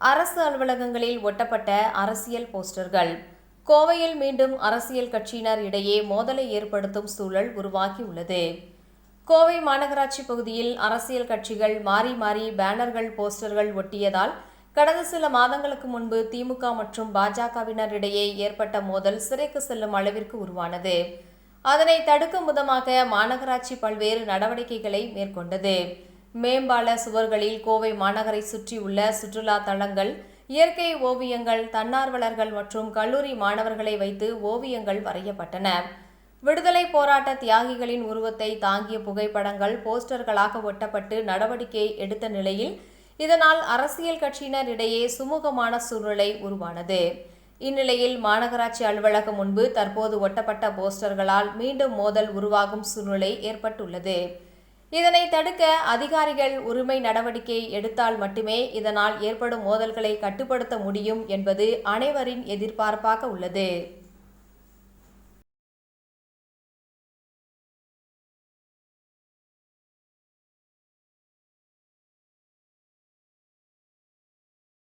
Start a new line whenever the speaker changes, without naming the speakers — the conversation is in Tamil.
அரசு அலுவலகங்களில் ஒட்டப்பட்ட அரசியல் போஸ்டர்கள். கோவையில் மீண்டும் அரசியல் கட்சியினர் இடையே மோதலை ஏற்படுத்தும் சூழல் உருவாகியுள்ளது. கோவை மாநகராட்சி பகுதியில் அரசியல் கட்சிகள் மாறி மாறி பேனர்கள் போஸ்டர்கள் ஒட்டியதால் கடந்த சில மாதங்களுக்கு முன்பு திமுக மற்றும் பாஜகவினர் இடையே ஏற்பட்ட மோதல் சிறைக்கு செல்லும் அளவிற்கு உருவானது. அதனை தடுக்கும் விதமாக மாநகராட்சி பல்வேறு நடவடிக்கைகளை மேற்கொண்டது. மேம்பால சுவர்களில் கோவை மாநகரை சுற்றியுள்ள சுற்றுலா தலங்கள் இயற்கை ஓவியங்கள் தன்னார்வலர்கள் மற்றும் கல்லூரி மாணவர்களை வைத்து ஓவியங்கள் வரையப்பட்டன. விடுதலை போராட்ட தியாகிகளின் உருவத்தை தாங்கிய புகைப்படங்கள் போஸ்டர்களாக ஒட்டப்பட்டு நடவடிக்கை எடுத்த நிலையில் இதனால் அரசியல் கட்சியினர் இடையே சுமூகமான சூழ்நிலை உருவானது. இந்நிலையில் மாநகராட்சி அலுவலகம் முன்பு தற்போது ஒட்டப்பட்ட போஸ்டர்களால் மீண்டும் மோதல் உருவாகும் சூழ்நிலை ஏற்பட்டுள்ளது. இதனை தடுக்க அதிகாரிகள் உரிமை நடவடிக்கை எடுத்தால் மட்டுமே இதனால் ஏற்படும் மோதல்களை கட்டுப்படுத்த முடியும் என்பது அனைவரின் எதிர்பார்ப்பாக உள்ளது.